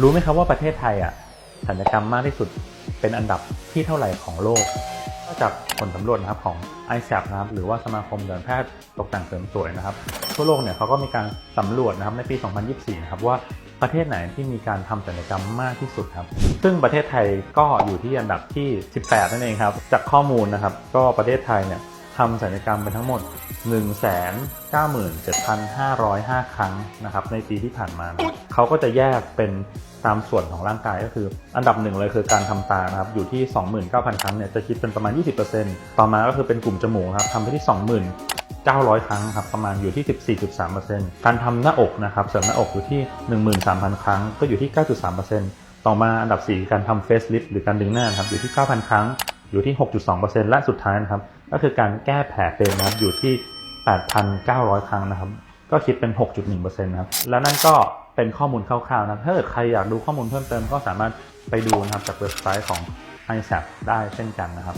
รู้ไหมครับว่าประเทศไทยอะศัลยกรรมมากที่สุดเป็นอันดับที่เท่าไหร่ของโลกนอกจากผลสำรวจนะครับของ i s a p นะครับหรือว่าสมาคมการแพทย์ตกแต่งเสริมสวยนะครับ ทั่วโลกเนี่ยเขาก็มีการสำรวจนะครับในปี 2024 นะครับว่าประเทศไหนที่มีการทำศัลยกรรมมากที่สุดครับ ซึ่งประเทศไทยก็อยู่ที่อันดับที่ 18 นั่นเองครับ จากข้อมูลนะครับ ก็ประเทศไทยเนี่ยทำศัลยกรรมไปทั้งหมด 197,505 ครั้งนะครับในปีที่ผ่านมานะครับเขาก็จะแยกเป็นตามส่วนของร่างกายก็คือ อันดับหนึ่งเลยคือการทำตานะครับอยู่ที่ 29,000 ครั้งเนี่ยจะคิดเป็นประมาณ 20%ต่อมาก็คือเป็นกลุ่มจมูกครับทำไปที่ 20,000 900 ครั้งครับประมาณอยู่ที่ 14.3%การทำหน้าอกนะครับเสริมหน้าอกอยู่ที่ 13,000 ครั้งก็อยู่ที่ 9.3%ต่อมาอันดับ 4 การทำเฟสลิฟหรือการดึงหน้านะครับอยู่ที่ 9,000 ครั้งอยู่ที่ 6.2%และสุดท้ายนะครับก็คือการแก้แผลเป็นนะครับอยู่ที่ 8,900 ครั้งนะครับ ก็คิดเป็น 6.1%นะครับ แล้วนั่นก็เป็นข้อมูลคร่าวๆนะ ถ้าเกิดใครอยากดูข้อมูลเพิ่มเติมก็สามารถไปดูนะครับจากเว็บไซต์ของ i s a p ได้เช่นกันนะครับ